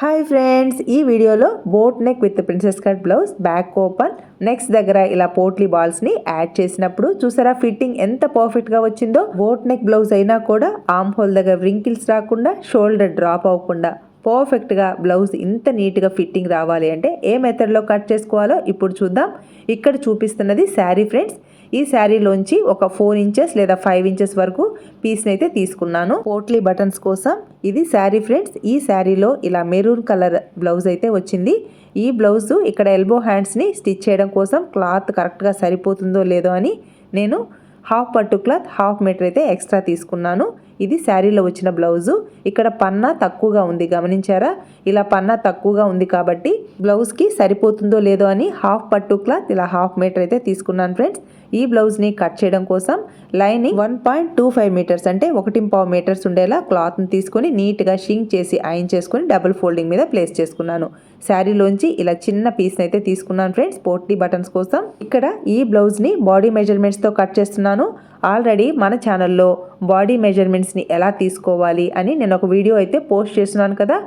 Hi friends ఈ వీడియోలో boat neck with princess cut blouse back open next దగ్గర ఇలా పోట్లీ బాల్స్ని యాడ్ చేసినప్పుడు చూసారా ఫిట్టింగ్ ఎంత పర్ఫెక్ట్గా వచ్చిందో? బోట్ నెక్ బ్లౌజ్ అయినా కూడా ఆమ్ హోల్ దగ్గర రింకిల్స్ రాకుండా షోల్డర్ డ్రాప్ అవ్వకుండా పర్ఫెక్ట్గా బ్లౌజ్ ఇంత నీట్గా ఫిట్టింగ్ రావాలి అంటే ఏ మెథడ్లో కట్ చేసుకోవాలో ఇప్పుడు చూద్దాం. ఇక్కడ చూపిస్తున్నది శారీ ఫ్రెండ్స్ ఈ శారీలోంచి ఒక ఫోర్ ఇంచెస్ లేదా ఫైవ్ ఇంచెస్ వరకు పీస్ని అయితే తీసుకున్నాను. పోట్లీ బటన్స్ కోసం ఇది శారీ ఫ్రెండ్స్ ఈ శారీలో ఇలా మెరూన్ కలర్ బ్లౌజ్ అయితే వచ్చింది. ఈ బ్లౌజ్ ఇక్కడ ఎల్బో హ్యాండ్స్ని స్టిచ్ చేయడం కోసం క్లాత్ కరెక్ట్గా సరిపోతుందో లేదో అని నేను హాఫ్ పట్టు క్లాత్ హాఫ్ మీటర్ అయితే ఎక్స్ట్రా తీసుకున్నాను. ఇది శారీలో వచ్చిన బ్లౌజు. ఇక్కడ పన్నా తక్కువగా ఉంది గమనించారా? ఇలా పన్నా తక్కువగా ఉంది కాబట్టి బ్లౌజ్కి సరిపోతుందో లేదో అని హాఫ్ పట్టు క్లాత్ ఇలా హాఫ్ మీటర్ అయితే తీసుకున్నాను ఫ్రెండ్స్. ఈ బ్లౌజ్ని కట్ చేయడం కోసం lining one point two five meters అంటే ఒకటి పావు మీటర్స్ ఉండేలా క్లాత్ని తీసుకొని నీట్గా షింక్ చేసి ఐన్ చేసుకొని డబుల్ ఫోల్డింగ్ మీద ప్లేస్ చేసుకున్నాను. శారీలోంచి ఇలా చిన్న పీస్ని అయితే తీసుకున్నాను ఫ్రెండ్స్ పోర్టీ బటన్స్ కోసం ఇక్కడ ఈ బ్లౌజ్ని బాడీ మెజర్మెంట్స్తో కట్ చేస్తున్నాను. ఆల్రెడీ మన ఛానల్లో బాడీ మెజర్మెంట్స్ని ఎలా తీసుకోవాలి అని నేను ఒక వీడియో అయితే పోస్ట్ చేస్తున్నాను కదా.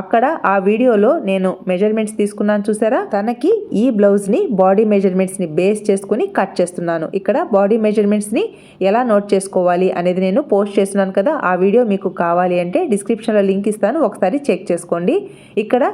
అక్కడ ఆ వీడియోలో నేను మెజర్మెంట్స్ తీసుకున్నాను చూసారా? తనకి ఈ బ్లౌజ్ని బాడీ మెజర్మెంట్స్ని బేస్ చేసుకుని కట్ చేస్తున్నాను. ఇక్కడ బాడీ మెజర్మెంట్స్ని ఎలా నోట్ చేసుకోవాలి అనేది నేను పోస్ట్ చేస్తున్నాను కదా ఆ వీడియో మీకు కావాలి అంటే డిస్క్రిప్షన్లో లింక్ ఇస్తాను ఒకసారి చెక్ చేసుకోండి. ఇక్కడ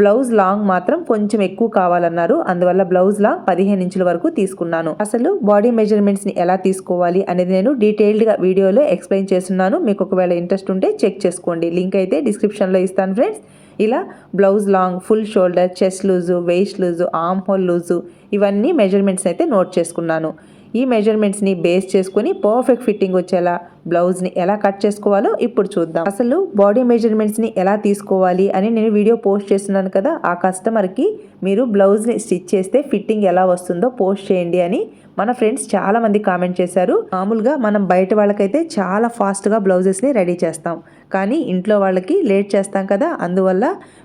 బ్లౌజ్ లాంగ్ మాత్రం కొంచెం ఎక్కువ కావాలన్నారు అందువల్ల బ్లౌజ్ లాంగ్ పదిహేను ఇంచుల వరకు తీసుకున్నాను. అసలు బాడీ మెజర్మెంట్స్ని ఎలా తీసుకోవాలి అనేది నేను డీటెయిల్డ్గా వీడియోలో ఎక్స్ప్లెయిన్ చేస్తున్నాను. మీకు ఒకవేళ ఇంట్రెస్ట్ ఉంటే చెక్ చేసుకోండి. లింక్ అయితే డిస్క్రిప్షన్లో ఇస్తాను ఫ్రెండ్స్ ఇలా blouse long full shoulder chest loose waist loose arm hole loose ఇవన్నీ మెజర్మెంట్స్ అయితే నోట్ చేసుకున్నాను. ఈ మెజర్మెంట్స్ని బేస్ చేసుకుని పర్ఫెక్ట్ ఫిట్టింగ్ వచ్చేలా బ్లౌజ్ని ఎలా కట్ చేసుకోవాలో ఇప్పుడు చూద్దాం. అసలు బాడీ మెజర్మెంట్స్ని ఎలా తీసుకోవాలి అని నేను వీడియో పోస్ట్ చేస్తున్నాను కదా ఆ కస్టమర్కి మీరు బ్లౌజ్ని స్టిచ్ చేస్తే ఫిట్టింగ్ ఎలా వస్తుందో పోస్ట్ చేయండి అని మన ఫ్రెండ్స్ చాలా మంది కామెంట్ చేశారు మామూలుగా మనం బయట వాళ్ళకైతే చాలా ఫాస్ట్గా బ్లౌజెస్ని రెడీ చేస్తాం. కానీ ఇంట్లో వాళ్ళకి లేట్ చేస్తాం కదా అందువల్ల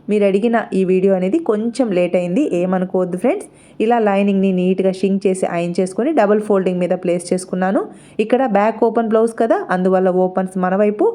మీరు అడిగిన ఈ వీడియో అనేది కొంచెం లేట్ అయింది ఏమనుకోవద్దు ఫ్రెండ్స్. ఇలా లైనింగ్ని నీట్గా షింక్ చేసి ఐన్ చేసుకొని డబుల్ ఫోల్డింగ్ మీద ప్లేస్ చేసుకున్నాను. ఇక్కడ బ్యాక్ ఓపెన్ బ్లౌజ్ కదా అందువల్ల ఓపెన్స్ మన వైపు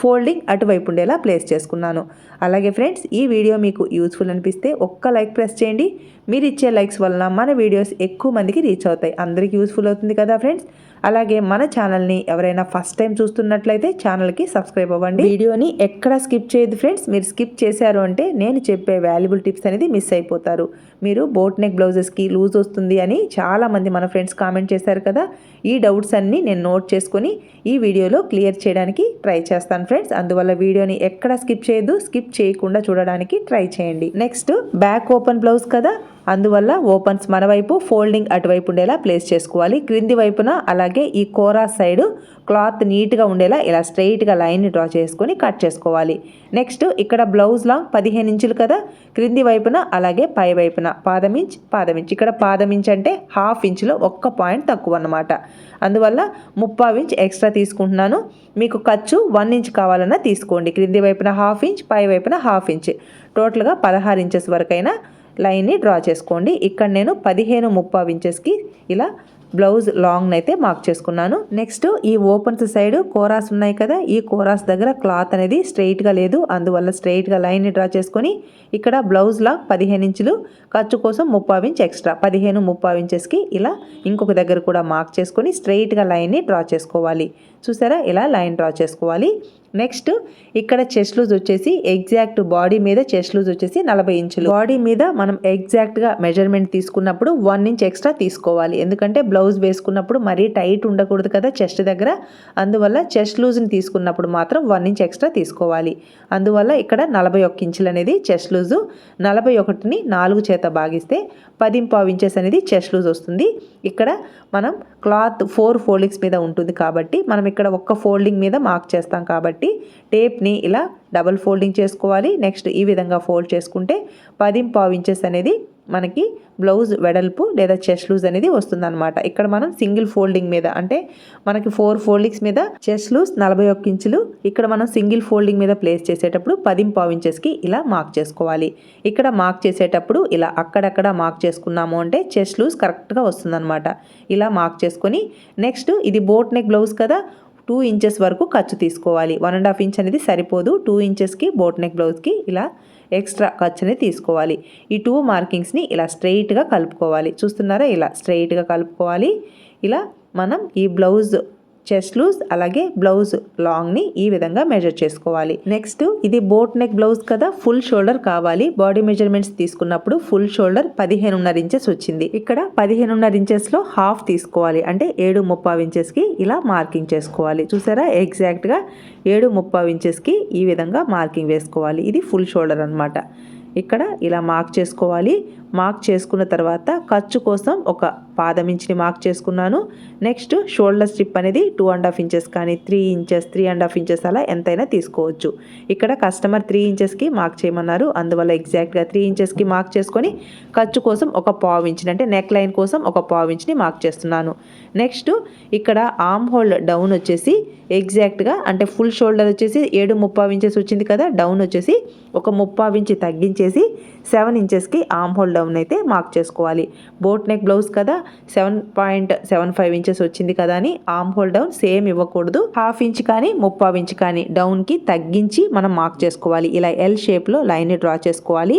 ఫోల్డింగ్ అటువైపు ఉండేలా ప్లేస్ చేసుకున్నాను. అలాగే ఫ్రెండ్స్ ఈ వీడియో మీకు యూస్ఫుల్ అనిపిస్తే ఒక్క లైక్ ప్రెస్ చేయండి. మీరు ఇచ్చే లైక్స్ వలన మన వీడియోస్ ఎక్కువ మందికి రీచ్ అవుతాయి. అందరికీ యూస్ఫుల్ అవుతుంది కదా ఫ్రెండ్స్? అలాగే మన ఛానల్ని ఎవరైనా ఫస్ట్ టైం చూస్తున్నట్లయితే ఛానల్కి సబ్స్క్రైబ్ అవ్వండి. వీడియోని ఎక్కడ స్కిప్ చేయదు ఫ్రెండ్స్. మీరు స్కిప్ చేశారు అంటే నేను చెప్పే వాల్యుబుల్ టిప్స్ అనేది మిస్ అయిపోతారు. మీరు బోట్ నెక్ బ్లౌజెస్కి లూజ్ వస్తుంది అని చాలామంది మన ఫ్రెండ్స్ కామెంట్ చేశారు కదా. ఈ డౌట్స్ అన్నీ నేను నోట్ చేసుకొని ఈ వీడియోలో క్లియర్ చేయడానికి ట్రై చేస్తాను ఫ్రెండ్స్. అందువల్ల వీడియోని ఎక్కడ స్కిప్ చేయదు స్కిప్ చేయకుండా చూడడానికి ట్రై చేయండి. నెక్స్ట్ బ్యాక్ ఓపెన్ బ్లౌజ్ కదా. అందువల్ల ఓపెన్స్ మన వైపు ఫోల్డింగ్ అటువైపు ఉండేలా ప్లేస్ చేసుకోవాలి. క్రింది వైపున అలాగే ఈ కోరా సైడ్ క్లాత్ నీట్గా ఉండేలా ఇలా స్ట్రైట్గా లైన్ డ్రా చేసుకొని కట్ చేసుకోవాలి. నెక్స్ట్ ఇక్కడ బ్లౌజ్ లాంగ్ పదిహేను ఇంచులు కదా క్రింది వైపున అలాగే పై వైపున పాదం ఇంచ్ పాదం ఇంచ్. ఇక్కడ పాదం ఇంచ్ అంటే హాఫ్ ఇంచులో ఒక్క పాయింట్ తక్కువ అన్నమాట. అందువల్ల ముప్పావు ఇంచ్ ఎక్స్ట్రా తీసుకుంటున్నాను. మీకు ఖర్చు వన్ ఇంచ్ కావాలన్నా తీసుకోండి. క్రింది వైపున హాఫ్ ఇంచ్ పై వైపున హాఫ్ ఇంచ్ టోటల్గా పదహారు ఇంచెస్ వరకైనా లైన్ని డ్రా చేసుకోండి. ఇక్కడ నేను పదిహేను ముప్పై ఇంచెస్కి ఇలా బ్లౌజ్ లాంగ్ అయితే మార్క్ చేసుకున్నాను. నెక్స్ట్ ఈ ఓపెన్స్ సైడ్ కోరాస్ ఉన్నాయి కదా ఈ కోరాస్ దగ్గర క్లాత్ అనేది స్ట్రైట్గా లేదు. అందువల్ల స్ట్రైట్గా లైన్ని డ్రా చేసుకొని ఇక్కడ బ్లౌజ్ లాంగ్ పదిహేను ఇంచులు ఖర్చు కోసం ముప్పావు ఇంచ్ ఎక్స్ట్రా పదిహేను ముప్పావు ఇంచెస్కి ఇలా ఇంకొక దగ్గర కూడా మార్క్ చేసుకొని స్ట్రైట్గా లైన్ని డ్రా చేసుకోవాలి. చూసారా? ఇలా లైన్ డ్రా చేసుకోవాలి. నెక్స్ట్ ఇక్కడ చెస్ట్ లూజ్ వచ్చేసి ఎగ్జాక్ట్ బాడీ మీద చెస్ట్ లూజ్ వచ్చేసి నలభై ఇంచులు. బాడీ మీద మనం ఎగ్జాక్ట్గా మెజర్మెంట్ తీసుకున్నప్పుడు వన్ ఇంచ్ ఎక్స్ట్రా తీసుకోవాలి. ఎందుకంటే బ్లౌజ్ వేసుకున్నప్పుడు మరీ టైట్ ఉండకూడదు కదా చెస్ట్ దగ్గర. అందువల్ల చెస్ట్ లూజ్ని తీసుకున్నప్పుడు మాత్రం వన్ ఇంచ్ ఎక్స్ట్రా తీసుకోవాలి. అందువల్ల ఇక్కడ నలభై ఒక్క ఇంచులు అనేది చెస్ట్ లూజు నలభై ఒకటిని నాలుగు చేత భాగిస్తే పదింపావు ఇంచెస్ అనేది చెస్ట్ లూజ్ వస్తుంది. ఇక్కడ మనం క్లాత్ ఫోర్ ఫోల్డింగ్స్ మీద ఉంటుంది కాబట్టి మనం ఇక్కడ ఒక్క ఫోల్డింగ్ మీద మార్క్ చేస్తాం కాబట్టి టేప్ని ఇలా డబల్ ఫోల్డింగ్ చేసుకోవాలి. నెక్స్ట్ ఈ విధంగా ఫోల్డ్ చేసుకుంటే పదింపావు ఇంచెస్ అనేది మనకి బ్లౌజ్ వెడల్పు లేదా చెస్ట్ లూజ్ అనేది వస్తుందన్నమాట. ఇక్కడ మనం సింగిల్ ఫోల్డింగ్ మీద అంటే మనకి ఫోర్ ఫోల్డింగ్స్ మీద చెస్ట్ లూజ్ నలభై ఒక్క ఇంచులు ఇక్కడ మనం సింగిల్ ఫోల్డింగ్ మీద ప్లేస్ చేసేటప్పుడు పదింపావు ఇంచెస్కి ఇలా మార్క్ చేసుకోవాలి. ఇక్కడ మార్క్ చేసేటప్పుడు ఇలా అక్కడక్కడ మార్క్ చేసుకున్నాము అంటే చెస్ట్ లూజ్ కరెక్ట్గా వస్తుందన్నమాట. ఇలా మార్క్ చేసుకొని నెక్స్ట్ ఇది బోట్ నెక్ బ్లౌజ్ కదా టూ ఇంచెస్ వరకు ఖర్చు తీసుకోవాలి. వన్ అండ్ హాఫ్ ఇంచ్ అనేది సరిపోదు. టూ ఇంచెస్కి బోట్ నెక్ బ్లౌజ్కి ఇలా ఎక్స్ట్రా ఖర్చు అనేది తీసుకోవాలి. ఈ టూ మార్కింగ్స్ని ఇలా స్ట్రెయిట్గా కలుపుకోవాలి. చూస్తున్నారా? ఇలా స్ట్రెయిట్గా కలుపుకోవాలి. ఇలా మనం ఈ బ్లౌజ్ చెస్ట్ లూజ్ అలాగే బ్లౌజ్ లాంగ్ని ఈ విధంగా మెజర్ చేసుకోవాలి. నెక్స్ట్ ఇది బోట్ నెక్ బ్లౌజ్ కదా ఫుల్ షోల్డర్ కావాలి. బాడీ మెజర్మెంట్స్ తీసుకున్నప్పుడు ఫుల్ షోల్డర్ పదిహేనున్నర ఇంచెస్ వచ్చింది. ఇక్కడ పదిహేనున్నర ఇంచెస్లో హాఫ్ తీసుకోవాలి. అంటే ఏడు ముప్పావు ఇంచెస్కి ఇలా మార్కింగ్ చేసుకోవాలి. చూసారా? ఎగ్జాక్ట్గా ఏడు ముప్పావు ఇంచెస్కి ఈ విధంగా మార్కింగ్ వేసుకోవాలి. ఇది ఫుల్ షోల్డర్ అనమాట ఇక్కడ ఇలా మార్క్ చేసుకోవాలి. మార్క్ చేసుకున్న తర్వాత ఖర్చు కోసం ఒక పాదం ఇంచుని మార్క్ చేసుకున్నాను. నెక్స్ట్ షోల్డర్ స్ట్రిప్ అనేది టూ అండ్ హాఫ్ ఇంచెస్ కానీ three inches three and half inches అలా ఎంతైనా తీసుకోవచ్చు. ఇక్కడ కస్టమర్ త్రీ ఇంచెస్కి మార్క్ చేయమన్నారు. అందువల్ల ఎగ్జాక్ట్గా త్రీ ఇంచెస్కి మార్క్ చేసుకొని ఖర్చు కోసం ఒక పావు ఇంచ్ని అంటే నెక్ లైన్ కోసం ఒక పావు ఇంచుని మార్క్ చేస్తున్నాను. నెక్స్ట్ ఇక్కడ ఆమ్ హోల్డ్ డౌన్ వచ్చేసి ఎగ్జాక్ట్గా అంటే ఫుల్ షోల్డర్ వచ్చేసి ఏడు ముప్పావు ఇంచెస్ వచ్చింది కదా డౌన్ వచ్చేసి ఒక ముప్పావు ఇంచి తగ్గించేసి సెవెన్ ఇంచెస్కి ఆమ్ హోల్ డౌన్ అయితే మార్క్ చేసుకోవాలి. బోట్ నెక్ బ్లౌజ్ కదా seven point seven five inches వచ్చింది కదా అని ఆమ్ హోల్ డౌన్ సేమ్ ఇవ్వకూడదు. హాఫ్ ఇంచ్ కానీ ముప్పావు ఇంచ్ కానీ డౌన్కి తగ్గించి మనం మార్క్ చేసుకోవాలి. ఇలా ఎల్ షేప్లో లైన్ని డ్రా చేసుకోవాలి.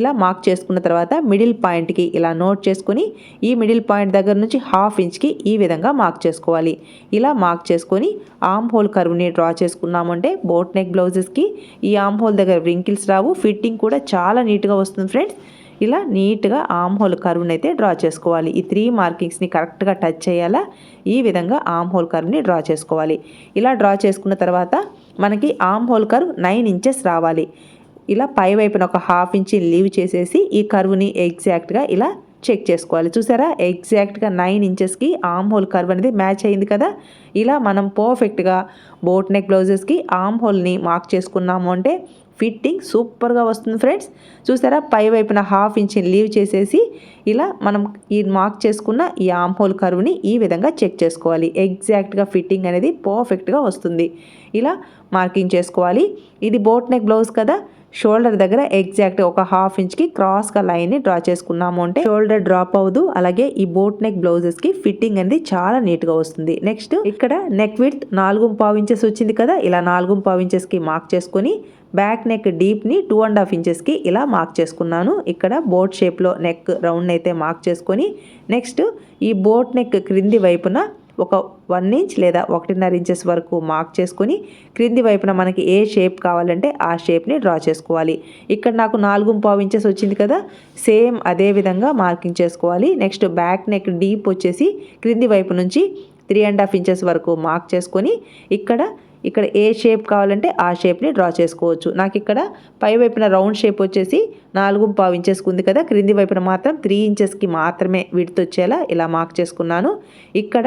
ఇలా మార్క్ చేసుకున్న తర్వాత మిడిల్ పాయింట్కి ఇలా నోట్ చేసుకుని ఈ మిడిల్ పాయింట్ దగ్గర నుంచి హాఫ్ ఇంచ్కి ఈ విధంగా మార్క్ చేసుకోవాలి. ఇలా మార్క్ చేసుకొని ఆమ్ హోల్ కర్వ్ని డ్రా చేసుకున్నామంటే బోట్ నెక్ బ్లౌజెస్కి ఈ ఆమ్ హోల్ దగ్గర వ్రింకిల్స్ రావు. ఫిట్టింగ్ కూడా చాలా నీట్గా వస్తుంది ఫ్రెండ్స్. ఇలా నీట్గా ఆమ్ హోల్ కర్వ్ని అయితే డ్రా చేసుకోవాలి. ఈ త్రీ మార్కింగ్స్ని కరెక్ట్గా టచ్ చేయాలా? ఈ విధంగా ఆమ్ హోల్ కర్వ్ని డ్రా చేసుకోవాలి. ఇలా డ్రా చేసుకున్న తర్వాత మనకి arm hole curve nine inches రావాలి. ఇలా పై వైపున ఒక హాఫ్ ఇంచి లీవ్ చేసేసి ఈ కర్వ్ని ఎగ్జాక్ట్గా ఇలా చెక్ చేసుకోవాలి. చూసారా? ఎగ్జాక్ట్గా నైన్ ఇంచెస్కి ఆమ్ హోల్ కర్వ్ అనేది మ్యాచ్ అయింది కదా? ఇలా మనం పర్ఫెక్ట్గా బోట్ నెక్ బ్లౌజెస్కి ఆమ్ హోల్ని మార్క్ చేసుకున్నాము అంటే ఫిట్టింగ్ సూపర్గా వస్తుంది ఫ్రెండ్స్. చూసారా? పై వైపున హాఫ్ ఇంచ్ లీవ్ చేసేసి ఇలా మనం ఈ మార్క్ చేసుకున్న ఈ ఆమ్ హోల్ ఈ విధంగా చెక్ చేసుకోవాలి. ఎగ్జాక్ట్గా ఫిట్టింగ్ అనేది పర్ఫెక్ట్గా వస్తుంది. ఇలా మార్కింగ్ చేసుకోవాలి. ఇది బోట్ నెక్ బ్లౌజ్ కదా? షోల్డర్ దగ్గర ఎగ్జాక్ట్ ఒక హాఫ్ ఇంచ్కి క్రాస్గా లైన్ని డ్రా చేసుకున్నాము అంటే షోల్డర్ డ్రాప్ అవ్వదు. అలాగే ఈ బోట్ నెక్ బ్లౌజెస్కి ఫిట్టింగ్ అనేది చాలా నీట్గా వస్తుంది. నెక్స్ట్ ఇక్కడ నెక్ విత్ నాలుగు పావు ఇంచెస్ వచ్చింది కదా? ఇలా నాలుగు పావు ఇంచెస్కి మార్క్ చేసుకొని బ్యాక్ నెక్ డీప్ని టూ అండ్ హాఫ్ ఇంచెస్కి ఇలా మార్క్ చేసుకున్నాను. ఇక్కడ బోట్ షేప్లో నెక్ రౌండ్ అయితే మార్క్ చేసుకొని నెక్స్ట్ ఈ బోట్ నెక్ క్రింది వైపున ఒక వన్ ఇంచ్ లేదా ఒకటిన్నర ఇంచెస్ వరకు మార్క్ చేసుకొని క్రింది వైపున మనకి ఏ షేప్ కావాలంటే ఆ షేప్ని డ్రా చేసుకోవాలి. ఇక్కడ నాకు నాలుగు పావు ఇంచెస్ వచ్చింది కదా సేమ్ అదే విధంగా మార్కింగ్ చేసుకోవాలి. నెక్స్ట్ బ్యాక్ నెక్ డీప్ వచ్చేసి క్రింది వైపు నుంచి త్రీ అండ్ హాఫ్ ఇంచెస్ వరకు మార్క్ చేసుకొని ఇక్కడ ఇక్కడ ఏ షేప్ కావాలంటే ఆ షేప్ని డ్రా చేసుకోవచ్చు. నాకు ఇక్కడ పై వైపున రౌండ్ షేప్ వచ్చేసి నాలుగు పావు ఇంచెస్కి ఉంది కదా క్రింది వైపున మాత్రం త్రీ ఇంచెస్కి మాత్రమే విడితొచ్చేలా ఇలా మార్క్ చేసుకున్నాను. ఇక్కడ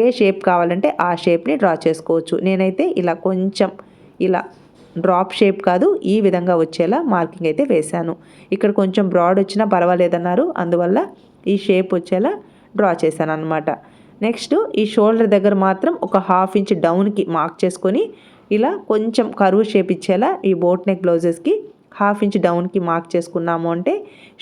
ఏ షేప్ కావాలంటే ఆ షేప్ని డ్రా చేసుకోవచ్చు. నేనైతే ఇలా కొంచెం ఇలా డ్రాప్ షేప్ కాదు ఈ విధంగా వచ్చేలా మార్కింగ్ అయితే వేశాను. ఇక్కడ కొంచెం బ్రాడ్ వచ్చినా పర్వాలేదన్నారు అందువల్ల ఈ షేప్ వచ్చేలా డ్రా చేశాను అనమాట నెక్స్ట్ ఈ షోల్డర్ దగ్గర మాత్రం ఒక హాఫ్ ఇంచ్ డౌన్కి మార్క్ చేసుకొని ఇలా కొంచెం కరువు షేప్ ఇచ్చేలా ఈ బోట్ నెక్ బ్లౌజెస్కి హాఫ్ ఇంచ్ డౌన్కి మార్క్ చేసుకున్నాము అంటే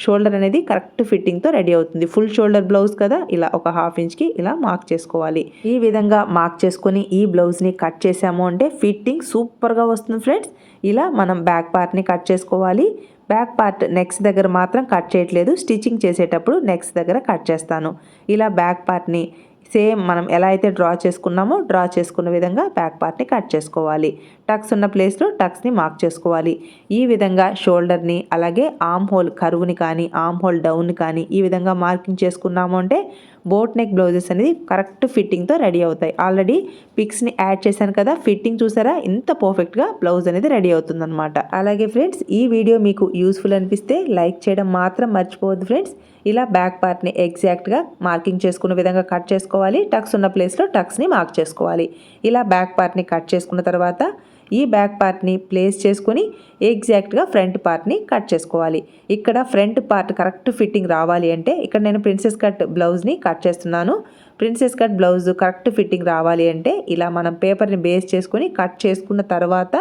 షోల్డర్ అనేది కరెక్ట్ ఫిట్టింగ్తో రెడీ అవుతుంది. ఫుల్ షోల్డర్ బ్లౌజ్ కదా ఇలా ఒక హాఫ్ ఇంచ్కి ఇలా మార్క్ చేసుకోవాలి. ఈ విధంగా మార్క్ చేసుకొని ఈ బ్లౌజ్ని కట్ చేసాము అంటే ఫిట్టింగ్ సూపర్గా వస్తుంది ఫ్రెండ్స్. ఇలా మనం బ్యాక్ పార్ట్ని కట్ చేసుకోవాలి. బ్యాక్ పార్ట్ నెక్స్ దగ్గర మాత్రం కట్ చేయట్లేదు. స్టిచ్చింగ్ చేసేటప్పుడు నెక్స్ దగ్గర కట్ చేస్తాను. ఇలా బ్యాక్ పార్ట్ని సేమ్ మనం ఎలా అయితే డ్రా చేసుకున్నామో డ్రా చేసుకున్న విధంగా బ్యాక్ పార్ట్ని కట్ చేసుకోవాలి. టక్స్ ఉన్న ప్లేస్లో టక్స్ని మార్క్ చేసుకోవాలి. ఈ విధంగా షోల్డర్ని అలాగే ఆమ్ హోల్ కరువుని కానీ ఆమ్ హోల్ డౌన్ కానీ ఈ విధంగా మార్కింగ్ చేసుకున్నాము అంటే బోట్ నెక్ బ్లౌజెస్ అనేది కరెక్ట్ ఫిట్టింగ్తో రెడీ అవుతాయి. ఆల్రెడీ పిక్స్ని యాడ్ చేశాను కదా ఫిట్టింగ్ చూసారా? ఇంత పర్ఫెక్ట్గా బ్లౌజ్ అనేది రెడీ అవుతుందన్నమాట. అలాగే ఫ్రెండ్స్ ఈ వీడియో మీకు యూస్ఫుల్ అనిపిస్తే లైక్ చేయడం మాత్రం మర్చిపోవద్దు ఫ్రెండ్స్. ఇలా బ్యాక్ పార్ట్ని ఎగ్జాక్ట్గా మార్కింగ్ చేసుకున్న విధంగా కట్ చేసుకోవాలి. టక్స్ ఉన్న ప్లేస్లో టక్స్ని మార్క్ చేసుకోవాలి. ఇలా బ్యాక్ పార్ట్ని కట్ చేసుకున్న తర్వాత ఈ బ్యాక్ పార్ట్ని ప్లేస్ చేసుకొని ఎగ్జాక్ట్గా ఫ్రంట్ పార్ట్ని కట్ చేసుకోవాలి. ఇక్కడ ఫ్రంట్ పార్ట్ కరెక్ట్ ఫిట్టింగ్ రావాలి అంటే ఇక్కడ నేను ప్రిన్సెస్ కట్ బ్లౌజ్ని కట్ చేస్తున్నాను. Princess cut blouse correct fitting రావాలి అంటే ఇలా మనం పేపర్ని బేస్ చేసుకొని కట్ చేసుకున్న తర్వాత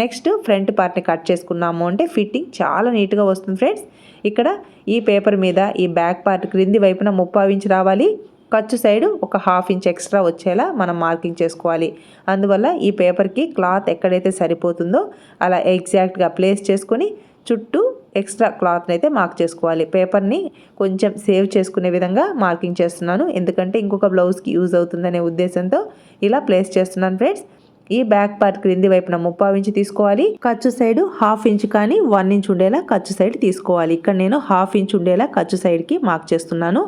నెక్స్ట్ ఫ్రంట్ పార్ట్ని కట్ చేసుకున్నాము అంటే ఫిట్టింగ్ చాలా నీట్గా వస్తుంది ఫ్రెండ్స్. ఇక్కడ ఈ పేపర్ మీద ఈ బ్యాక్ పార్ట్ క్రింది వైపున ముప్పావించి రావాలి. ఖర్చు సైడ్ ఒక హాఫ్ ఇంచ్ ఎక్స్ట్రా వచ్చేలా మనం మార్కింగ్ చేసుకోవాలి. అందువల్ల ఈ పేపర్కి క్లాత్ ఎక్కడైతే సరిపోతుందో అలా ఎగ్జాక్ట్గా ప్లేస్ చేసుకొని చుట్టూ ఎక్స్ట్రా క్లాత్ని అయితే మార్క్ చేసుకోవాలి. పేపర్ని కొంచెం సేవ్ చేసుకునే విధంగా మార్కింగ్ చేస్తున్నాను. ఎందుకంటే ఇంకొక బ్లౌజ్కి యూజ్ అవుతుందనే ఉద్దేశంతో ఇలా ప్లేస్ చేస్తున్నాను ఫ్రెండ్స్. ఈ బ్యాక్ పార్ట్ క్రింది వైపున ముప్పావు ఇంచు తీసుకోవాలి. ఖర్చు సైడ్ హాఫ్ ఇంచ్ కానీ వన్ ఇంచ్ ఉండేలా ఖర్చు సైడ్ తీసుకోవాలి. ఇక్కడ నేను హాఫ్ ఇంచ్ ఉండేలా ఖర్చు సైడ్కి మార్క్ చేస్తున్నాను.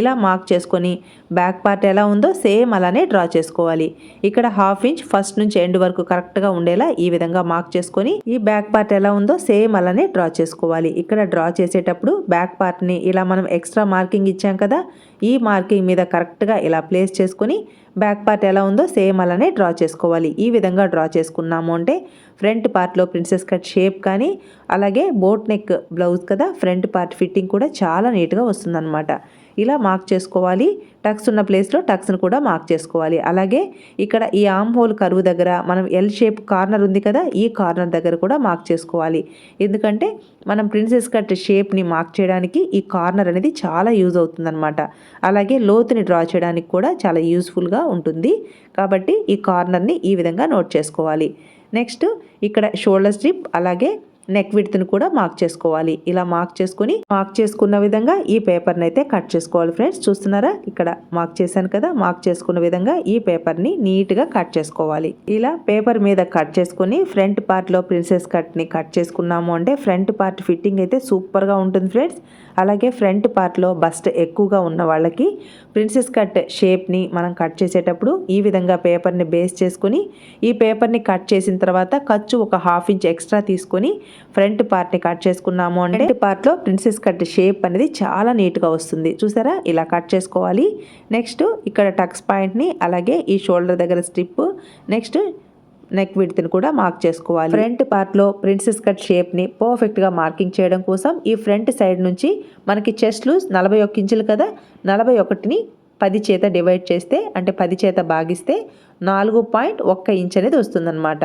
ఇలా మార్క్ చేసుకొని బ్యాక్ పార్ట్ ఎలా ఉందో సేమ్ అలానే డ్రా చేసుకోవాలి. ఇక్కడ హాఫ్ ఇంచ్ ఫస్ట్ నుంచి ఎండ్ వరకు కరెక్ట్గా ఉండేలా ఈ విధంగా మార్క్ చేసుకొని ఈ బ్యాక్ పార్ట్ ఎలా ఉందో సేమ్ అలానే డ్రా చేసుకోవాలి. ఇక్కడ డ్రా చేసేటప్పుడు బ్యాక్ పార్ట్ని ఇలా మనం ఎక్స్ట్రా మార్కింగ్ ఇచ్చాం కదా ఈ మార్కింగ్ మీద కరెక్ట్గా ఇలా ప్లేస్ చేసుకొని బ్యాక్ పార్ట్ ఎలా ఉందో సేమ్ అలానే డ్రా చేసుకోవాలి. ఈ విధంగా డ్రా చేసుకున్నాము అంటే ఫ్రంట్ పార్ట్లో ప్రిన్సెస్ కట్ షేప్ కానీ అలాగే బోట్ నెక్ బ్లౌజ్ కదా ఫ్రంట్ పార్ట్ ఫిట్టింగ్ కూడా చాలా నీట్గా వస్తుందన్నమాట. ఇలా మార్క్ చేసుకోవాలి. టక్స్ ఉన్న ప్లేస్లో టక్స్ను కూడా మార్క్ చేసుకోవాలి. అలాగే ఇక్కడ ఈ ఆమ్ హోల్ కరువు దగ్గర మనం ఎల్ షేప్ కార్నర్ ఉంది కదా ఈ కార్నర్ దగ్గర కూడా మార్క్ చేసుకోవాలి. ఎందుకంటే మనం ప్రిన్సెస్ కట్ షేప్ని మార్క్ చేయడానికి ఈ కార్నర్ అనేది చాలా యూజ్ అవుతుందన్నమాట. అలాగే లోతుని డ్రా చేయడానికి కూడా చాలా యూస్ఫుల్గా ఉంటుంది. కాబట్టి ఈ కార్నర్ని ఈ విధంగా నోట్ చేసుకోవాలి. నెక్స్ట్ ఇక్కడ షోల్డర్ స్ట్రిప్ అలాగే నెక్ విడ్త్ని కూడా మార్క్ చేసుకోవాలి. ఇలా మార్క్ చేసుకుని మార్క్ చేసుకున్న విధంగా ఈ పేపర్ని అయితే కట్ చేసుకోవాలి ఫ్రెండ్స్ చూస్తున్నారా? ఇక్కడ మార్క్ చేశాను కదా. మార్క్ చేసుకున్న విధంగా ఈ పేపర్ని నీట్గా కట్ చేసుకోవాలి. ఇలా పేపర్ మీద కట్ చేసుకుని ఫ్రంట్ పార్ట్లో ప్రిన్సెస్ కట్ని కట్ చేసుకున్నాము అంటే ఫ్రంట్ పార్ట్ ఫిట్టింగ్ అయితే సూపర్గా ఉంటుంది ఫ్రెండ్స్ అలాగే ఫ్రంట్ పార్ట్లో బస్ట్ ఎక్కువగా ఉన్న వాళ్ళకి ప్రిన్సెస్ కట్ షేప్ని మనం కట్ చేసేటప్పుడు ఈ విధంగా పేపర్ని బేస్ చేసుకుని ఈ పేపర్ని కట్ చేసిన తర్వాత ఖర్చు ఒక హాఫ్ ఇంచ్ ఎక్స్ట్రా తీసుకొని ఫ్రంట్ పార్ట్ని కట్ చేసుకున్నాము అంటే ఫ్రంట్ పార్ట్లో ప్రిన్సెస్ కట్ షేప్ అనేది చాలా నీట్గా వస్తుంది. చూసారా? ఇలా కట్ చేసుకోవాలి. నెక్స్ట్ ఇక్కడ టక్స్ పాయింట్ని అలాగే ఈ షోల్డర్ దగ్గర స్ట్రిప్ నెక్స్ట్ నెక్ విడ్త్ని కూడా మార్క్ చేసుకోవాలి. ఫ్రంట్ పార్ట్లో ప్రిన్సెస్ కట్ షేప్ని పర్ఫెక్ట్గా మార్కింగ్ చేయడం కోసం ఈ ఫ్రంట్ సైడ్ నుంచి మనకి చెస్ట్ లూజ్ నలభై ఒక్క ఇంచులు కదా? నలభై ఒకటిని పది చేత డివైడ్ చేస్తే అంటే పది చేత భాగిస్తే నాలుగు పాయింట్ ఒక్క ఇంచ్ అనేది వస్తుందన్నమాట.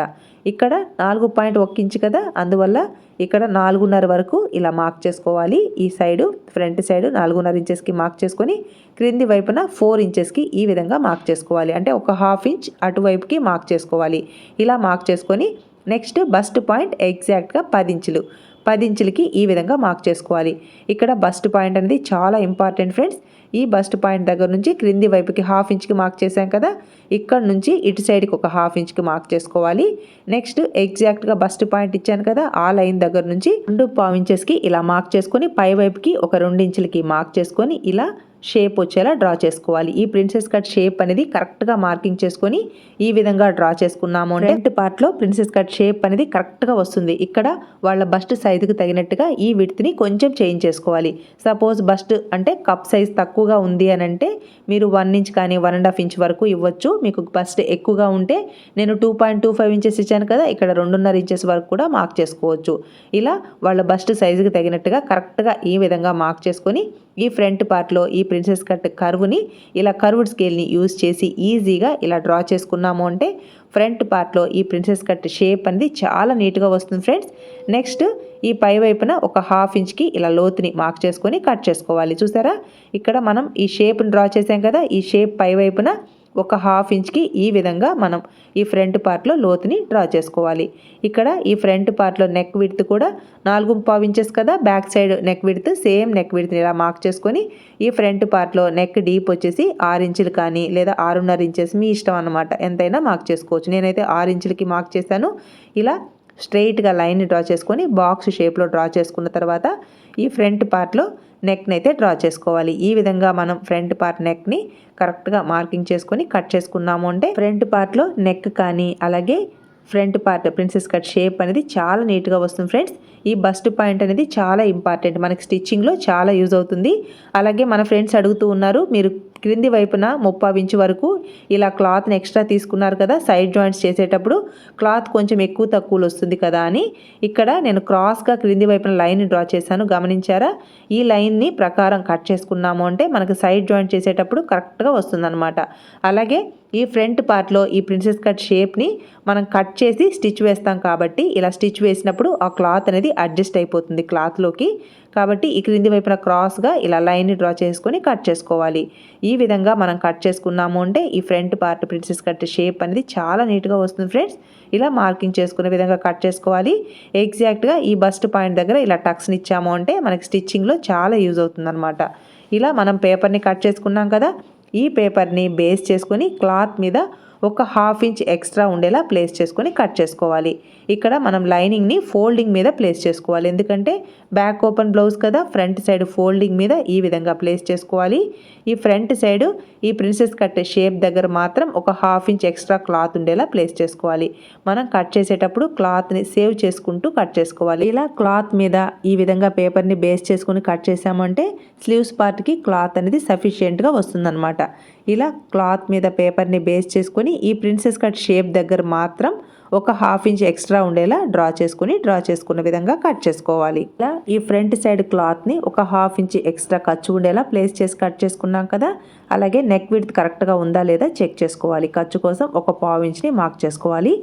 ఇక్కడ నాలుగు పాయింట్ ఒక్క ఇంచ్ కదా అందువల్ల ఇక్కడ నాలుగున్నర వరకు ఇలా మార్క్ చేసుకోవాలి. ఈ సైడు ఫ్రంట్ సైడు నాలుగున్నర ఇంచెస్కి మార్క్ చేసుకొని క్రింది వైపున ఫోర్ ఇంచెస్కి ఈ విధంగా మార్క్ చేసుకోవాలి. అంటే ఒక హాఫ్ ఇంచ్ అటువైపుకి మార్క్ చేసుకోవాలి. ఇలా మార్క్ చేసుకొని నెక్స్ట్ బస్ట్ పాయింట్ ఎగ్జాక్ట్గా పది ఇంచులు. పది ఇంచులకి ఈ విధంగా మార్క్ చేసుకోవాలి. ఇక్కడ బస్ట్ పాయింట్ అనేది చాలా ఇంపార్టెంట్ ఫ్రెండ్స్ ఈ బస్ట్ పాయింట్ దగ్గర నుంచి క్రింది వైపుకి హాఫ్ ఇంచ్కి మార్క్ చేసాం కదా? ఇక్కడ నుంచి ఇటు సైడ్కి ఒక హాఫ్ ఇంచ్కి మార్క్ చేసుకోవాలి. నెక్స్ట్ ఎగ్జాక్ట్గా బస్ట్ పాయింట్ ఇచ్చాను కదా? ఆ లైన్ దగ్గర నుంచి రెండు పావు ఇంచెస్కి ఇలా మార్క్ చేసుకొని పై వైపుకి ఒక రెండు ఇంచులకి మార్క్ చేసుకొని ఇలా షేప్ వచ్చేలా డ్రా చేసుకోవాలి. ఈ ప్రిన్సెస్ కట్ షేప్ అనేది కరెక్ట్గా మార్కింగ్ చేసుకొని ఈ విధంగా డ్రా చేసుకున్నాము. అంటే ఫ్రంట్ పార్ట్లో ప్రిన్సెస్ కట్ షేప్ అనేది కరెక్ట్గా వస్తుంది. ఇక్కడ వాళ్ళ బస్ట్ సైజుకి తగినట్టుగా ఈ విడ్త్ని కొంచెం చేంజ్ చేసుకోవాలి. సపోజ్ బస్ట్ అంటే కప్ సైజ్ తక్కువగా ఉంది అని అంటే మీరు వన్ ఇంచ్ కానీ వన్ అండ్ హాఫ్ ఇంచ్ వరకు ఇవ్వచ్చు. మీకు బస్ట్ ఎక్కువగా ఉంటే నేను two point two five inches ఇచ్చాను కదా ఇక్కడ రెండున్నర ఇంచెస్ వరకు కూడా మార్క్ చేసుకోవచ్చు. ఇలా వాళ్ళ బస్ట్ సైజుకి తగినట్టుగా కరెక్ట్గా ఈ విధంగా మార్క్ చేసుకొని ఈ ఫ్రంట్ పార్ట్లో ఈ ప్రిన్సెస్ కట్ కర్వ్ని ఇలా కర్వ్డ్ స్కేల్ని యూజ్ చేసి ఈజీగా ఇలా డ్రా చేసుకున్నాము అంటే ఫ్రంట్ పార్ట్లో ఈ ప్రిన్సెస్ కట్ షేప్ అనేది చాలా నీట్గా వస్తుంది ఫ్రెండ్స్. నెక్స్ట్ ఈ పై వైపున ఒక హాఫ్ ఇంచ్కి ఇలా లోతుని మార్క్ చేసుకొని కట్ చేసుకోవాలి. చూసారా? ఇక్కడ మనం ఈ షేప్ని డ్రా చేసాం కదా ఈ షేప్ పై వైపున ఒక హాఫ్ ఇంచ్కి ఈ విధంగా మనం ఈ ఫ్రంట్ పార్ట్లో లోతుని డ్రా చేసుకోవాలి. ఇక్కడ ఈ ఫ్రంట్ పార్ట్లో నెక్ విడ్త్ కూడా నాలుగు పావు ఇంచెస్ కదా back side neck width same neck విడ్త్ని ఇలా మార్క్ చేసుకొని ఈ ఫ్రంట్ పార్ట్లో నెక్ డీప్ వచ్చేసి ఆరు ఇంచులు కానీ లేదా ఆరున్నర ఇంచెస్ మీ ఇష్టం అన్నమాట. ఎంతైనా మార్క్ చేసుకోవచ్చు. నేనైతే ఆరు ఇంచులకి మార్క్ చేశాను. ఇలా స్ట్రెయిట్గా లైన్ డ్రా చేసుకొని బాక్స్ షేప్లో డ్రా చేసుకున్న తర్వాత ఈ ఫ్రంట్ పార్ట్లో నెక్ని అయితే డ్రా చేసుకోవాలి. ఈ విధంగా మనం ఫ్రంట్ పార్ట్ నెక్ని కరెక్ట్గా మార్కింగ్ చేసుకొని కట్ చేసుకున్నాము అంటే ఫ్రంట్ పార్ట్లో నెక్ కానీ అలాగే front part princess cut shape అనేది చాలా నీట్గా వస్తుంది ఫ్రెండ్స్. ఈ బస్ట్ పాయింట్ అనేది చాలా ఇంపార్టెంట్. మనకి స్టిచ్చింగ్లో చాలా యూజ్ అవుతుంది. అలాగే మన ఫ్రెండ్స్ అడుగుతూ ఉన్నారు మీరు క్రింది వైపున ముప్పావు ఇంచు వరకు ఇలా క్లాత్ని ఎక్స్ట్రా తీసుకున్నారు కదా సైడ్ జాయింట్స్ చేసేటప్పుడు క్లాత్ కొంచెం ఎక్కువ తక్కువలు వస్తుంది కదా అని ఇక్కడ నేను క్రాస్గా క్రింది వైపున లైన్ డ్రా చేశాను. గమనించారా? ఈ లైన్ని ప్రకారం కట్ చేసుకున్నాము అంటే మనకు సైడ్ జాయింట్ చేసేటప్పుడు కరెక్ట్గా వస్తుందన్నమాట. అలాగే ఈ ఫ్రంట్ పార్ట్లో ఈ ప్రిన్సెస్ కట్ షేప్ని మనం కట్ చేసి స్టిచ్ వేస్తాం కాబట్టి ఇలా స్టిచ్ వేసినప్పుడు ఆ క్లాత్ అనేది అడ్జస్ట్ అయిపోతుంది క్లాత్లోకి. కాబట్టి ఈ క్రింది వైపున క్రాస్గా ఇలా లైన్ని డ్రా చేసుకొని కట్ చేసుకోవాలి. ఈ విధంగా మనం కట్ చేసుకున్నాము అంటే ఈ front part princess cut shape అనేది చాలా నీట్గా వస్తుంది ఫ్రెండ్స్. ఇలా మార్కింగ్ చేసుకునే విధంగా కట్ చేసుకోవాలి. ఎగ్జాక్ట్గా ఈ బస్ట్ పాయింట్ దగ్గర ఇలా టక్స్ని ఇచ్చాము అంటే మనకి స్టిచ్చింగ్లో చాలా యూజ్ అవుతుంది ఇలా మనం పేపర్ని కట్ చేసుకున్నాం కదా ఈ పేపర్ని బేస్ చేసుకొని క్లాత్ మీద ఒక హాఫ్ ఇంచ్ ఎక్స్ట్రా ఉండేలా ప్లేస్ చేసుకొని కట్ చేసుకోవాలి. ఇక్కడ మనం లైనింగ్ని ఫోల్డింగ్ మీద ప్లేస్ చేసుకోవాలి. ఎందుకంటే బ్యాక్ ఓపెన్ బ్లౌజ్ కదా ఫ్రంట్ సైడ్ ఫోల్డింగ్ మీద ఈ విధంగా ప్లేస్ చేసుకోవాలి. ఈ ఫ్రంట్ సైడ్ ఈ ప్రిన్సెస్ కట్ షేప్ దగ్గర మాత్రం ఒక హాఫ్ ఇంచ్ ఎక్స్ట్రా క్లాత్ ఉండేలా ప్లేస్ చేసుకోవాలి. మనం కట్ చేసేటప్పుడు క్లాత్ని సేవ్ చేసుకుంటూ కట్ చేసుకోవాలి. ఇలా క్లాత్ మీద ఈ విధంగా పేపర్ని బేస్ చేసుకుని కట్ చేసామంటే స్లీవ్స్ పార్ట్కి క్లాత్ అనేది సఫిషియెంట్గా వస్తుందన్నమాట. ఇలా క్లాత్ మీద పేపర్ని బేస్ చేసుకొని ఈ ప్రిన్సెస్ కట్ షేప్ దగ్గర మాత్రం ఒక హాఫ్ ఇంచ్ ఎక్స్ట్రా ఉండేలా డ్రా చేసుకుని డ్రా చేసుకున్న విధంగా కట్ చేసుకోవాలి. ఇలా ఈ ఫ్రంట్ సైడ్ క్లాత్ని ఒక హాఫ్ ఇంచ్ ఎక్స్ట్రా ఖర్చు ఉండేలా ప్లేస్ చేసి కట్ చేసుకున్నాం కదా అలాగే నెక్ విడ్త్ కరెక్ట్గా ఉందా లేదా చెక్ చేసుకోవాలి. ఖర్చు కోసం ఒక పావు ఇంచ్ని మార్క్ చేసుకోవాలి.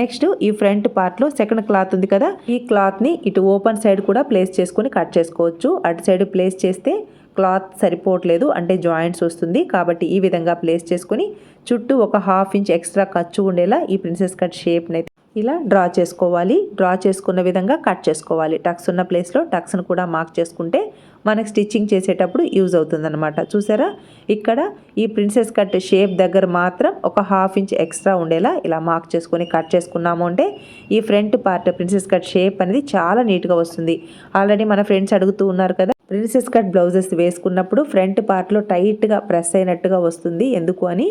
నెక్స్ట్ ఈ ఫ్రంట్ పార్ట్లో సెకండ్ క్లాత్ ఉంది కదా ఈ క్లాత్ని ఇటు ఓపెన్ సైడ్ కూడా ప్లేస్ చేసుకుని కట్ చేసుకోవచ్చు. అటు సైడ్ ప్లేస్ చేస్తే క్లాత్ సరిపోవట్లేదు అంటే జాయింట్స్ వస్తుంది. కాబట్టి ఈ విధంగా ప్లేస్ చేసుకుని చుట్టూ ఒక హాఫ్ ఇంచ్ ఎక్స్ట్రా ఖర్చు ఉండేలా ఈ ప్రిన్సెస్ కట్ షేప్ని అయితే ఇలా డ్రా చేసుకోవాలి. డ్రా చేసుకున్న విధంగా కట్ చేసుకోవాలి. టక్స్ ఉన్న ప్లేస్లో టక్స్ను కూడా మార్క్ చేసుకుంటే మనకు స్టిచ్చింగ్ చేసేటప్పుడు యూజ్ అవుతుందన్నమాట. చూసారా? ఇక్కడ ఈ ప్రిన్సెస్ కట్ షేప్ దగ్గర మాత్రం ఒక హాఫ్ ఇంచ్ ఎక్స్ట్రా ఉండేలా ఇలా మార్క్ చేసుకొని కట్ చేసుకున్నాము అంటే ఈ front part princess cut shape అనేది చాలా నీట్గా వస్తుంది. ఆల్రెడీ మన ఫ్రెండ్స్ అడుగుతూ ఉన్నారు కదా ప్రిన్సెస్ కట్ బ్లౌజెస్ వేసుకున్నప్పుడు ఫ్రంట్ పార్ట్లో టైట్గా ప్రెస్ అయినట్టుగా వస్తుంది. ఎందుకు అని?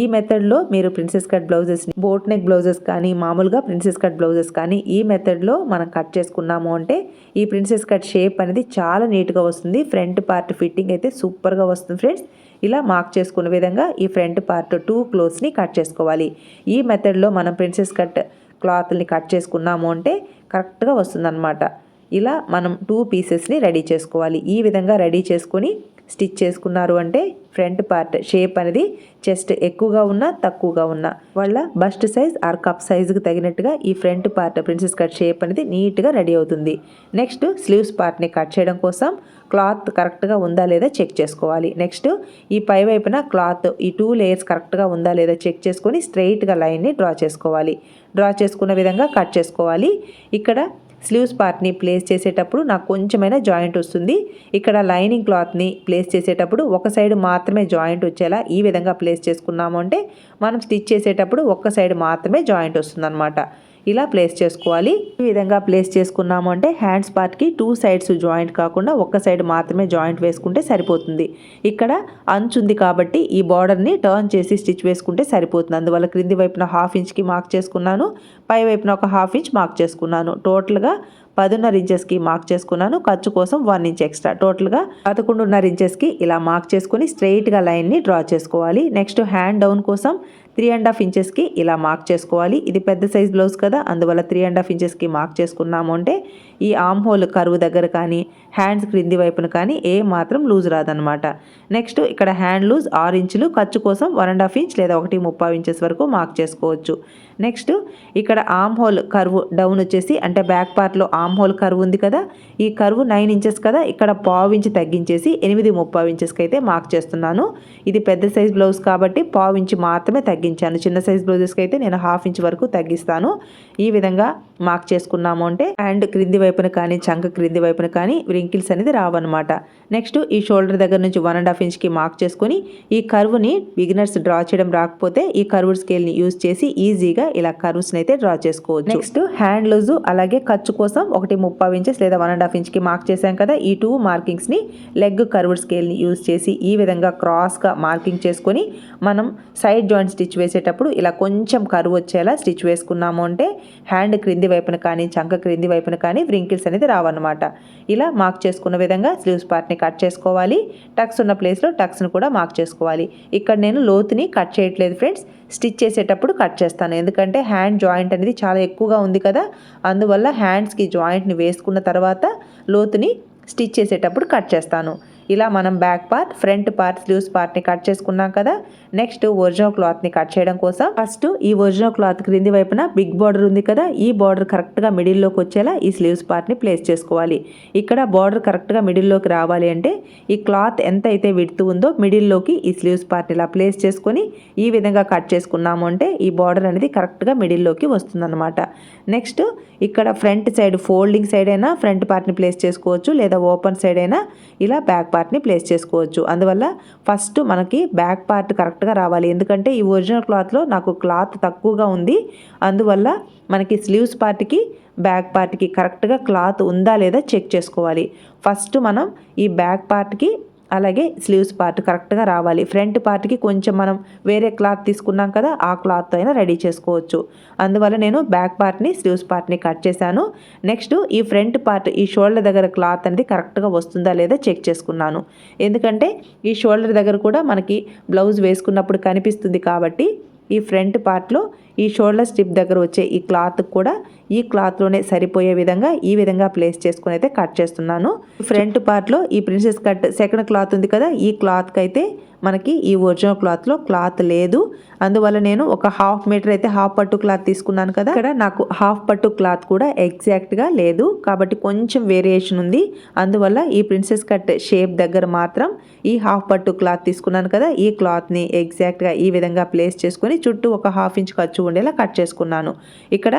ఈ మెథడ్లో మీరు princess cut blouses boat neck blouses కానీ మామూలుగా ప్రిన్సెస్ కట్ బ్లౌజెస్ కానీ ఈ మెథడ్లో మనం కట్ చేసుకున్నాము అంటే ఈ ప్రిన్సెస్ కట్ షేప్ అనేది చాలా నీట్గా వస్తుంది వస్తుంది. ఫ్రంట్ పార్ట్ ఫిట్టింగ్ అయితే సూపర్గా వస్తుంది ఫ్రెండ్స్. ఇలా మార్క్ చేసుకున్న విధంగా ఈ ఫ్రంట్ పార్ట్ టూ క్లోత్స్ని కట్ చేసుకోవాలి. ఈ మెథడ్లో మనం ప్రిన్సెస్ కట్ క్లాత్ని కట్ చేసుకున్నాము అంటే కరెక్ట్గా వస్తుందన్నమాట. ఇలా మనం టూ పీసెస్ని రెడీ చేసుకోవాలి. ఈ విధంగా రెడీ చేసుకొని స్టిచ్ చేసుకున్నారు అంటే ఫ్రంట్ పార్ట్ షేప్ అనేది చెస్ట్ ఎక్కువగా ఉన్నా తక్కువగా ఉన్నా. వాళ్ళ బస్ట్ సైజ్ ఆర్ కప్ సైజుకి తగినట్టుగా ఈ front part princess cut shape అనేది నీట్గా రెడీ అవుతుంది. నెక్స్ట్ స్లీవ్స్ పార్ట్ని కట్ చేయడం కోసం క్లాత్ కరెక్ట్గా ఉందా లేదా చెక్ చేసుకోవాలి. నెక్స్ట్ ఈ పై వైపున క్లాత్ ఈ టూ లేయర్స్ కరెక్ట్గా ఉందా లేదా చెక్ చేసుకొని స్ట్రైట్గా లైన్ని డ్రా చేసుకోవాలి. డ్రా చేసుకున్న విధంగా కట్ చేసుకోవాలి. ఇక్కడ స్లీవ్స్ పార్ట్ని ప్లేస్ చేసేటప్పుడు నాకు కొంచెమైనా జాయింట్ వస్తుంది. ఇక్కడ లైనింగ్ క్లాత్ని ప్లేస్ చేసేటప్పుడు ఒక సైడ్ మాత్రమే జాయింట్ వచ్చేలా ఈ విధంగా ప్లేస్ చేసుకున్నాము అంటే మనం స్టిచ్ చేసేటప్పుడు ఒక్క సైడ్ మాత్రమే జాయింట్ వస్తుంది ఇలా ప్లేస్ చేసుకోవాలి. ఈ విధంగా ప్లేస్ చేసుకున్నాము అంటే హ్యాండ్స్ పార్ట్కి టూ సైడ్స్ జాయింట్ కాకుండా ఒక్క సైడ్ మాత్రమే జాయింట్ వేసుకుంటే సరిపోతుంది. ఇక్కడ అంచు ఉంది కాబట్టి ఈ బార్డర్ని టర్న్ చేసి స్టిచ్ వేసుకుంటే సరిపోతుంది. అందువల్ల క్రింది వైపున హాఫ్ ఇంచ్కి మార్క్ చేసుకున్నాను. పై వైపున ఒక హాఫ్ ఇంచ్ మార్క్ చేసుకున్నాను. టోటల్గా పదిన్నర ఇంచెస్కి మార్క్ చేసుకున్నాను. ఖర్చు కోసం వన్ ఇంచ్ ఎక్స్ట్రా టోటల్గా పదకొండున్నర ఇంచెస్కి ఇలా మార్క్ చేసుకుని స్ట్రెయిట్గా లైన్ని డ్రా చేసుకోవాలి. నెక్స్ట్ హ్యాండ్ డౌన్ కోసం త్రీ అండ్ హాఫ్ ఇంచెస్కి ఇలా మార్క్ చేసుకోవాలి. ఇది పెద్ద సైజ్ బ్లౌజ్ కదా అందువల్ల త్రీ అండ్ హాఫ్ ఇంచెస్కి మార్క్ చేసుకున్నాము అంటే ఈ ఆమ్ హోల్ కరువు దగ్గర కానీ హ్యాండ్స్ క్రింది వైపున కానీ ఏ మాత్రం లూజ్ రాదనమాట నెక్స్ట్ ఇక్కడ హ్యాండ్ లూజ్ ఆరు ఇంచులు ఖర్చు కోసం వన్ అండ్ హాఫ్ ఇంచ్ లేదా ఒకటి ముప్పై ఇంచెస్ వరకు మార్క్ చేసుకోవచ్చు. నెక్స్ట్ ఇక్కడ ఆమ్ హోల్ కరువు డౌన్ వచ్చేసి అంటే బ్యాక్ పార్ట్లో ఆమ్ హోల్ కరువు ఉంది కదా ఈ కరువు నైన్ ఇంచెస్ కదా ఇక్కడ పావు ఇంచ్ తగ్గించేసి ఎనిమిది ముప్పై ఇంచెస్కి అయితే మార్క్ చేస్తున్నాను. ఇది పెద్ద సైజ్ బ్లౌజ్ కాబట్టి పావు ఇంచ్ మాత్రమే తగ్గించాను. చిన్న సైజ్ బ్లౌజెస్కి అయితే నేను హాఫ్ ఇంచ్ వరకు తగ్గిస్తాను. ఈ విధంగా మార్క్ చేసుకున్నాము అంటే హ్యాండ్ క్రింది వైపున కానీ చంక క్రింది వైపున కానీ రింకిల్స్ అనేది రావన్నమాట. నెక్స్ట్ ఈ షోల్డర్ దగ్గర నుంచి వన్ అండ్ హాఫ్ ఇంచ్కి మార్క్ చేసుకొని ఈ కర్వ్ని బిగినర్స్ డ్రా చేయడం రాకపోతే ఈ కర్వ్డ్ స్కేల్ని యూజ్ చేసి ఈజీగా ఇలా కర్వ్స్ని అయితే డ్రా చేసుకోవచ్చు. నెక్స్ట్ హ్యాండ్ లూజ్ అలాగే ఖర్చు కోసం ఒకటి ముప్పై ఇంచెస్ లేదా వన్ అండ్ హాఫ్ ఇంచ్కి మార్క్ చేశాం కదా ఈ టూ మార్కింగ్స్ని లెగ్ కర్వ్డ్ స్కేల్ని యూజ్ చేసి ఈ విధంగా క్రాస్గా మార్కింగ్ చేసుకొని మనం సైడ్ జాయింట్ స్టిచ్ వేసేటప్పుడు ఇలా కొంచెం కరువు వచ్చేలా స్టిచ్ వేసుకున్నాము అంటే హ్యాండ్ క్రింది వైపున కానీ చంక క్రింది వైపున కానీ వ్రింకిల్స్ అనేది రావన్నమాట. ఇలా మార్క్ చేసుకున్న విధంగా స్లీవ్స్ పార్ట్ని కట్ చేసుకోవాలి. టక్స్ ఉన్న ప్లేస్లో టక్స్ని కూడా మార్క్ చేసుకోవాలి. ఇక్కడ నేను లోతుని కట్ చేయట్లేదు ఫ్రెండ్స్. స్టిచ్ చేసేటప్పుడు కట్ చేస్తాను. ఎందుకంటే హ్యాండ్ జాయింట్ అనేది చాలా ఎక్కువగా ఉంది కదా అందువల్ల హ్యాండ్స్కి జాయింట్ని వేసుకున్న తర్వాత లోతుని స్టిచ్ చేసేటప్పుడు కట్ చేస్తాను. ఇలా మనం back part front part sleeves పార్ట్ని కట్ చేసుకున్నాం కదా. నెక్స్ట్ ఒరిజినల్ క్లాత్ని కట్ చేయడం కోసం ఫస్ట్ ఈ ఒరిజినల్ క్లాత్ క్రింది వైపున బిగ్ బార్డర్ ఉంది కదా. ఈ బార్డర్ కరెక్ట్గా మిడిల్లోకి వచ్చేలా ఈ స్లీవ్స్ పార్ట్ని ప్లేస్ చేసుకోవాలి. ఇక్కడ బార్డర్ కరెక్ట్గా మిడిల్లోకి రావాలి అంటే ఈ క్లాత్ ఎంత అయితే విడుతూ ఉందో మిడిల్లోకి ఈ స్లీవ్స్ పార్ట్ ఇలా ప్లేస్ చేసుకొని ఈ విధంగా కట్ చేసుకున్నాము అంటే ఈ బార్డర్ అనేది కరెక్ట్గా మిడిల్లోకి వస్తుందన్నమాట. నెక్స్ట్ ఇక్కడ ఫ్రంట్ సైడ్ ఫోల్డింగ్ సైడ్ అయినా ఫ్రంట్ పార్ట్ని ప్లేస్ చేసుకోవచ్చు లేదా ఓపెన్ సైడ్ అయినా ఇలా బ్యాక్ పార్ట్ని ప్లేస్ చేసుకోవచ్చు. అందువల్ల ఫస్ట్ మనకి బ్యాక్ పార్ట్ కరెక్ట్గా రావాలి. ఎందుకంటే ఈ ఒరిజినల్ క్లాత్లో నాకు క్లాత్ తక్కువగా ఉంది. అందువల్ల మనకి స్లీవ్స్ పార్ట్కి బ్యాక్ పార్ట్కి కరెక్ట్గా క్లాత్ ఉందా లేదా చెక్ చేసుకోవాలి. ఫస్ట్ మనం ఈ బ్యాక్ పార్ట్కి అలాగే స్లీవ్స్ పార్ట్ కరెక్ట్గా రావాలి. ఫ్రంట్ పార్ట్కి కొంచెం మనం వేరే క్లాత్ తీసుకున్నాం కదా ఆ క్లాత్ అయినా రెడీ చేసుకోవచ్చు. అందువల్ల నేను బ్యాక్ పార్ట్ని స్లీవ్స్ పార్ట్ని కట్ చేశాను. నెక్స్ట్ ఈ ఫ్రంట్ పార్ట్ ఈ షోల్డర్ దగ్గర క్లాత్ అనేది కరెక్ట్గా వస్తుందా లేదా చెక్ చేసుకున్నాను. ఎందుకంటే ఈ షోల్డర్ దగ్గర కూడా మనకి బ్లౌజ్ వేసుకున్నప్పుడు కనిపిస్తుంది కాబట్టి ఈ ఫ్రంట్ పార్ట్లో ఈ షోల్డర్ స్ట్రిప్ దగ్గర వచ్చే ఈ క్లాత్ కూడా ఈ క్లాత్లోనే సరిపోయే విధంగా ఈ విధంగా ప్లేస్ చేసుకుని అయితే కట్ చేస్తున్నాను. ఫ్రంట్ పార్ట్లో ఈ ప్రిన్సెస్ కట్ సెకండ్ క్లాత్ ఉంది కదా ఈ క్లాత్కి అయితే మనకి ఈ ఒరిజినల్ క్లాత్లో క్లాత్ లేదు. అందువల్ల నేను ఒక హాఫ్ మీటర్ అయితే హాఫ్ పట్టు క్లాత్ తీసుకున్నాను కదా ఇక్కడ నాకు హాఫ్ పట్టు క్లాత్ కూడా ఎగ్జాక్ట్గా లేదు. కాబట్టి కొంచెం వేరియేషన్ ఉంది. అందువల్ల ఈ ప్రిన్సెస్ కట్ షేప్ దగ్గర మాత్రం ఈ హాఫ్ పట్టు క్లాత్ తీసుకున్నాను కదా ఈ క్లాత్ని ఎగ్జాక్ట్గా ఈ విధంగా ప్లేస్ చేసుకొని చుట్టూ ఒక హాఫ్ ఇంచ్ ఖర్చు ఉండేలా కట్ చేసుకున్నాను. ఇక్కడ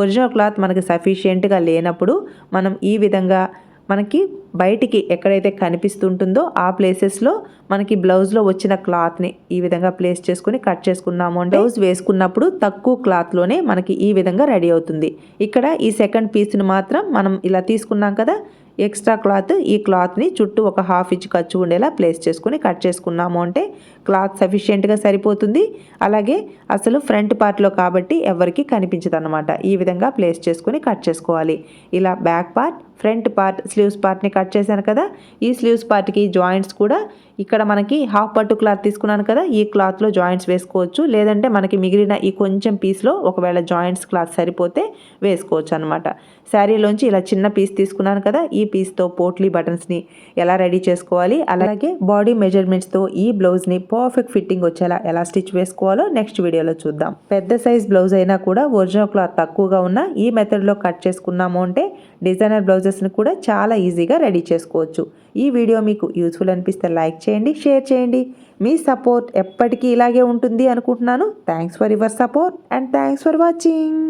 ఒరిజినల్ క్లాత్ మనకి సఫిషియెంట్గా లేనప్పుడు మనం ఈ విధంగా మనకి బయటికి ఎక్కడైతే కనిపిస్తుంటుందో ఆ ప్లేసెస్లో మనకి బ్లౌజ్లో వచ్చిన క్లాత్ని ఈ విధంగా ప్లేస్ చేసుకుని కట్ చేసుకున్నాము. అంటే బ్లౌజ్ వేసుకున్నప్పుడు తక్కువ క్లాత్లోనే మనకి ఈ విధంగా రెడీ అవుతుంది. ఇక్కడ ఈ సెకండ్ పీస్ని మాత్రం మనం ఇలా తీసుకున్నాం కదా ఎక్స్ట్రా క్లాత్ ఈ క్లాత్ని చుట్టూ ఒక హాఫ్ ఇంచ్ ఖర్చు ఉండేలా ప్లేస్ చేసుకుని కట్ చేసుకున్నాము. అంటే క్లాత్ సఫిషియెంట్గా సరిపోతుంది. అలాగే అసలు ఫ్రంట్ పార్ట్లో కాబట్టి ఎవరికి కనిపించదు అనమాట ఈ విధంగా ప్లేస్ చేసుకుని కట్ చేసుకోవాలి. ఇలా back part front part sleeves పార్ట్ని కట్ చేశాను కదా ఈ స్లీవ్స్ పార్ట్కి జాయింట్స్ కూడా ఇక్కడ మనకి హాఫ్ పట్టు క్లాత్ తీసుకున్నాను కదా ఈ క్లాత్లో జాయింట్స్ వేసుకోవచ్చు. లేదంటే మనకి మిగిలిన ఈ కొంచెం పీస్లో ఒకవేళ జాయింట్స్ క్లాత్ సరిపోతే వేసుకోవచ్చు అనమాట శారీలోంచి ఇలా చిన్న పీస్ తీసుకున్నాను కదా ఈ పీస్తో పోట్లీ బటన్స్ని ఎలా రెడీ చేసుకోవాలి అలాగే బాడీ మెజర్మెంట్స్తో ఈ బ్లౌజ్ని పర్ఫెక్ట్ ఫిట్టింగ్ వచ్చేలా ఎలా స్టిచ్ వేసుకోవాలో నెక్స్ట్ వీడియోలో చూద్దాం. పెద్ద సైజ్ బ్లౌజ్ అయినా కూడా ఒరిజినల్ క్లాత్ తక్కువగా ఉన్న ఈ మెథడ్లో కట్ చేసుకున్నాము అంటే డిజైనర్ బ్లౌజెస్ని కూడా చాలా ఈజీగా రెడీ చేసుకోవచ్చు. ఈ వీడియో మీకు యూస్ఫుల్ అనిపిస్తే లైక్ చేయండి షేర్ చేయండి. మీ సపోర్ట్ ఎప్పటికీ ఇలాగే ఉంటుంది అనుకుంటున్నాను. Thanks for your support and thanks for watching